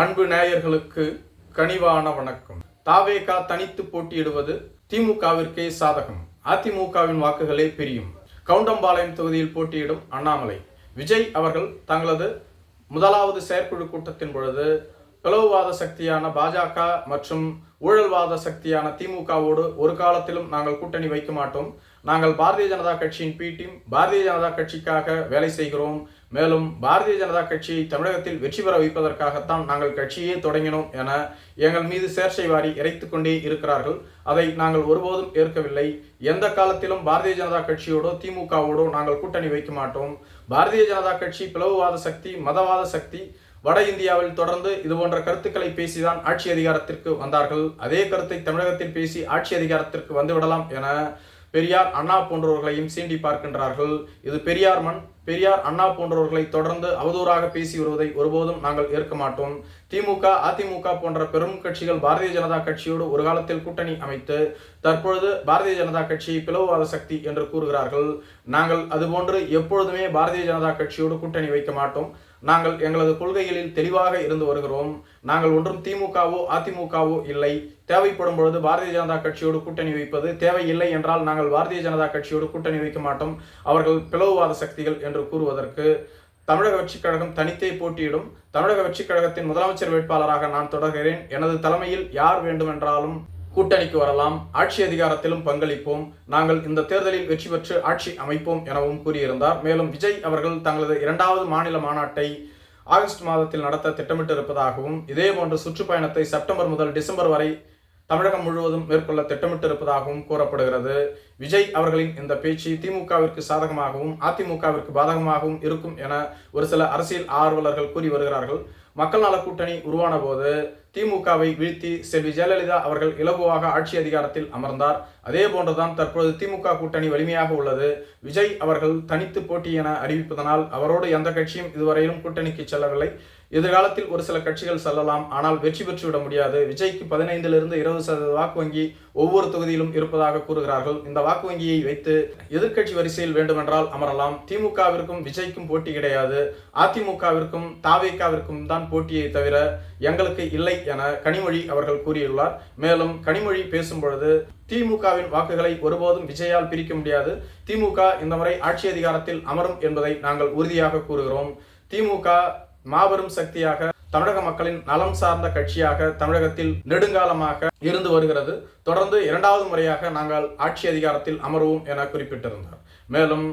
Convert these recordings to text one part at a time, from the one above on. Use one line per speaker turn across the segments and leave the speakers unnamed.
அன்பு நேயர்களுக்கு கனிவான வணக்கம். தாவேகா தனித்து போட்டியிடுவது திமுகவிற்கே சாதகம். அதிமுகவின் வாக்குகளே பிரியும். கவுண்டம்பாளையம் தொகுதியில் போட்டியிடும் அண்ணாமலை. விஜய் அவர்கள் தங்களது முதலாவது செயற்குழு கூட்டத்தின் பொழுது பிளவுவாத சக்தியான பாஜக மற்றும் ஊழல்வாத சக்தியான திமுகவோடு ஒரு காலத்திலும் நாங்கள் கூட்டணி வைக்க மாட்டோம். நாங்கள் பாரதிய ஜனதா கட்சியின் பி டீம் பாரதிய ஜனதா கட்சிக்காக வேலை செய்கிறோம். மேலும் பாரதிய ஜனதா கட்சியை தமிழகத்தில் வெற்றி பெற வைப்பதற்காகத்தான் நாங்கள் கட்சியே தொடங்கினோம் என எங்கள் மீது சேர்ச்சை வாரி இறைத்து கொண்டே இருக்கிறார்கள். அதை நாங்கள் ஒருபோதும் ஏற்கவில்லை. எந்த காலத்திலும் பாரதிய ஜனதா கட்சியோடோ திமுகவோடோ நாங்கள் கூட்டணி வைக்க மாட்டோம். பாரதிய ஜனதா கட்சி பிளவுவாத சக்தி மதவாத சக்தி வட இந்தியாவில் தொடர்ந்து இது போன்ற கருத்துக்களை பேசிதான் ஆட்சி அதிகாரத்திற்கு வந்தார்கள். அதே கருத்தை தமிழகத்தில் பேசி ஆட்சி அதிகாரத்திற்கு வந்துவிடலாம் என பெரியார் அண்ணா போன்றவர்களையும் சீண்டி பார்க்கின்றார்கள். இது பெரியார் மண் பெரியார் அண்ணா போன்றவர்களை தொடர்ந்து அவதூறாக பேசி வருவதை ஒருபோதும் நாங்கள் ஏற்க மாட்டோம். திமுக அதிமுக போன்ற பெரும் கட்சிகள் பாரதிய ஜனதா கட்சியோடு ஒரு காலத்தில் கூட்டணி அமைத்து தற்பொழுது பாரதிய ஜனதா கட்சி பிளவுவாத சக்தி என்று கூறுகிறார்கள். நாங்கள் அதுபோன்று எப்பொழுதுமே பாரதிய ஜனதா கட்சியோடு கூட்டணி வைக்க மாட்டோம். நாங்கள் எங்களது கொள்கைகளில் தெளிவாக இருந்து வருகிறோம். நாங்கள் ஒன்றும் திமுகவோ அதிமுகவோ இல்லை. தேவைப்படும் பொழுது பாரதிய ஜனதா கட்சியோடு கூட்டணி வைப்பது தேவையில்லை என்றால் நாங்கள் பாரதிய ஜனதா கட்சியோடு கூட்டணி வைக்க மாட்டோம். அவர்கள் பிளவுவாத சக்திகள் என்று கூறுவதற்கு தமிழக வெற்றிக் கழகம் தனித்தே போட்டியிடும். தமிழக வெற்றிக் கழகத்தின் முதலமைச்சர் வேட்பாளராக நான் தொடர்கிறேன். எனது தலைமையில் யார் வேண்டுமென்றாலும் கூட்டணிக்கு வரலாம். ஆட்சி அதிகாரத்திலும் பங்களிப்போம். நாங்கள் இந்த தேர்தலில் வெற்றி பெற்று ஆட்சி அமைப்போம் எனவும் கூறியிருந்தார். மேலும் விஜய் அவர்கள் தங்களது இரண்டாவது மாநில மாநாட்டை ஆகஸ்ட் மாதத்தில் நடத்த திட்டமிட்டிருப்பதாகவும் இதே இதேபோன்ற சுற்றுப்பயணத்தை செப்டம்பர் முதல் டிசம்பர் வரை தமிழகம் முழுவதும் மேற்கொள்ள திட்டமிட்டு இருப்பதாகவும் கூறப்படுகிறது. விஜய் அவர்களின் இந்த பேச்சு திமுகவிற்கு சாதகமாகவும் அதிமுகவிற்கு பாதகமாகவும் இருக்கும் என ஒரு சில அரசியல் ஆர்வலர்கள் கூறி வருகிறார்கள். மக்கள் நல கூட்டணி உருவான போது திமுகவை வீழ்த்தி செல்வி ஜெயலலிதா அவர்கள் இலகுவாக ஆட்சி அதிகாரத்தில் அமர்ந்தார். அதே போன்றுதான் தற்போது திமுக கூட்டணி வலிமையாக உள்ளது. விஜய் அவர்கள் தனித்து போட்டி என அறிவிப்பதனால் அவரோடு எந்த கட்சியும் இதுவரையிலும் கூட்டணிக்கு செல்லவில்லை. எதிர்காலத்தில் ஒரு சில கட்சிகள் செல்லலாம். ஆனால் வெற்றி பெற்றுவிட முடியாது. விஜய்க்கு பதினைந்திலிருந்து இருபது சதவீத வாக்கு வங்கி ஒவ்வொரு தொகுதியிலும் இருப்பதாக கூறுகிறார்கள். இந்த வாக்கு வங்கியை வைத்து எதிர்க்கட்சி வரிசையில் வேண்டுமென்றால் அமரலாம். திமுகவிற்கும் விஜய்க்கும் போட்டி கிடையாது. அதிமுகவிற்கும் தாவேக்காவிற்கும் தான் போட்டியை தவிர எங்களுக்கு இல்லை என கனிமொழி அவர்கள் கூறியுள்ளார். மேலும் கனிமொழி பேசும் பொழுது திமுகவின் வாக்குகளை ஒருபோதும் விஜயால் பிரிக்க முடியாது. திமுக இந்த முறை ஆட்சி அதிகாரத்தில் அமரும் என்பதை நாங்கள் உறுதியாக கூறுகிறோம். திமுக மாபெரும் சக்தியாக தமிழக மக்களின் நலம் சார்ந்த கட்சியாக தமிழகத்தில் நெடுங்காலமாக இருந்து வருகிறது. தொடர்ந்து இரண்டாவது முறையாக நாங்கள் ஆட்சி அதிகாரத்தில் அமர்வோம் என குறிப்பிட்டிருந்தார். மேலும்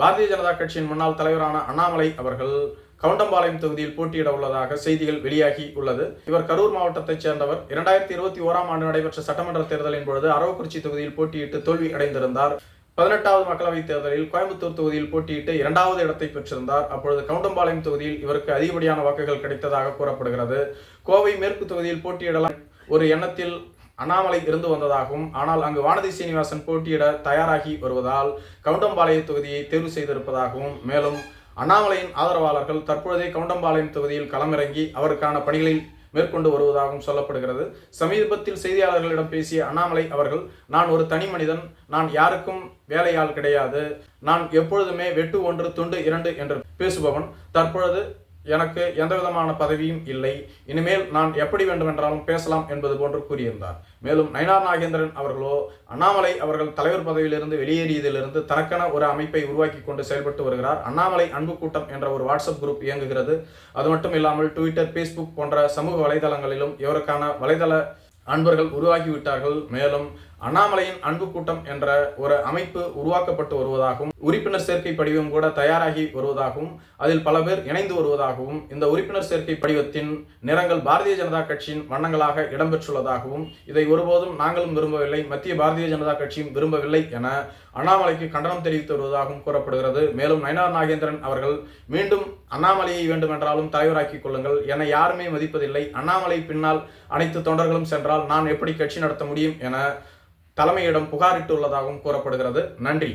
பாரதிய ஜனதா கட்சியின் முன்னாள் தலைவரான அண்ணாமலை அவர்கள் கவுண்டம்பாளையம் தொகுதியில் போட்டியிட உள்ளதாக செய்திகள் வெளியாகி உள்ளது. இவர் கரூர் மாவட்டத்தைச் சேர்ந்தவர். இரண்டாயிரத்தி இருபத்தி ஓராம் ஆண்டு நடைபெற்ற சட்டமன்ற தேர்தலின் பொழுது அரவக்குறிச்சி தொகுதியில் போட்டியிட்டு தோல்வி அடைந்திருந்தார். பதினெட்டாவது மக்களவைத் தேர்தலில் கோயம்புத்தூர் தொகுதியில் போட்டியிட்டு இரண்டாவது இடத்தை பெற்றிருந்தார். அப்பொழுது கவுண்டம்பாளையம் தொகுதியில் இவருக்கு அதிகப்படியான வாக்குகள் கிடைத்ததாக கூறப்படுகிறது. கோவை மேற்கு தொகுதியில் போட்டியிடலாம் ஒரு எண்ணத்தில் அண்ணாமலை இருந்து வந்ததாகவும் ஆனால் அங்கு வானதி சீனிவாசன் போட்டியிட தயாராகி வருவதால் கவுண்டம்பாளைய தொகுதியை தேர்வு செய்திருப்பதாகவும் மேலும் அண்ணாமலையின் ஆதரவாளர்கள் தற்பொழுதே கவுண்டம்பாளையம் தொகுதியில் களமிறங்கி அவருக்கான பணிகளில் மேற்கொண்டு வருவதாகவும் சொல்லப்படுகிறது. சமீபத்தில் செய்தியாளர்களிடம் பேசிய அண்ணாமலை அவர்கள் நான் ஒரு தனி மனிதன் நான் யாருக்கும் வேலையாள் கிடையாது. நான் எப்பொழுதுமே வெட்டு ஒன்று துண்டு இரண்டு என்று பேசுபவன். தற்பொழுது எனக்கு எந்த விதமான பதவியும் இல்லை. இனிமேல் நான் எப்படி வேண்டுமென்றாலும் பேசலாம் என்பது போன்று கூறியிருந்தார். மேலும் நயனார் நாகேந்திரன் அவர்களோ அண்ணாமலை அவர்கள் தலைவர் பதவியிலிருந்து வெளியேறியதிலிருந்து தனக்கென ஒரு அமைப்பை உருவாக்கி கொண்டு செயல்பட்டு வருகிறார். அண்ணாமலை அன்பு கூட்டம் என்ற ஒரு வாட்ஸ்அப் குரூப் இயங்குகிறது. அது மட்டும் இல்லாமல் ட்விட்டர் ஃபேஸ்புக் போன்ற சமூக வலைதளங்களிலும் இவருக்கான வலைதள அன்பர்கள் உருவாகிவிட்டார்கள். மேலும் அண்ணாமலையின் அன்பு கூட்டம் என்ற ஒரு அமைப்பு உருவாக்கப்பட்டு வருவதாகவும் உறுப்பினர் சேர்க்கை படிவம் கூட தயாராகி வருவதாகவும் அதில் பல பேர் இணைந்து வருவதாகவும் இந்த உறுப்பினர் சேர்க்கை படிவத்தின் நிறங்கள் பாரதிய ஜனதா கட்சியின் வண்ணங்களாக இடம்பெற்றுள்ளதாகவும் இதை ஒருபோதும் நாங்களும் விரும்பவில்லை மத்திய பாரதிய ஜனதா கட்சியும் விரும்பவில்லை என அண்ணாமலைக்கு கண்டனம் தெரிவித்து வருவதாகவும் கூறப்படுகிறது. மேலும் நயனார் நாகேந்திரன் அவர்கள் மீண்டும் அண்ணாமலையை வேண்டுமென்றாலும் தலைவராக்கிக் கொள்ளுங்கள். என யாருமே மதிப்பதில்லை. அண்ணாமலை பின்னால் அனைத்து தொண்டர்களும் சென்றால் நான் எப்படி கட்சி நடத்த முடியும்? என தலைமையிடம் புகாரிட்டுள்ளதாகவும் கூறப்படுகிறது. நன்றி.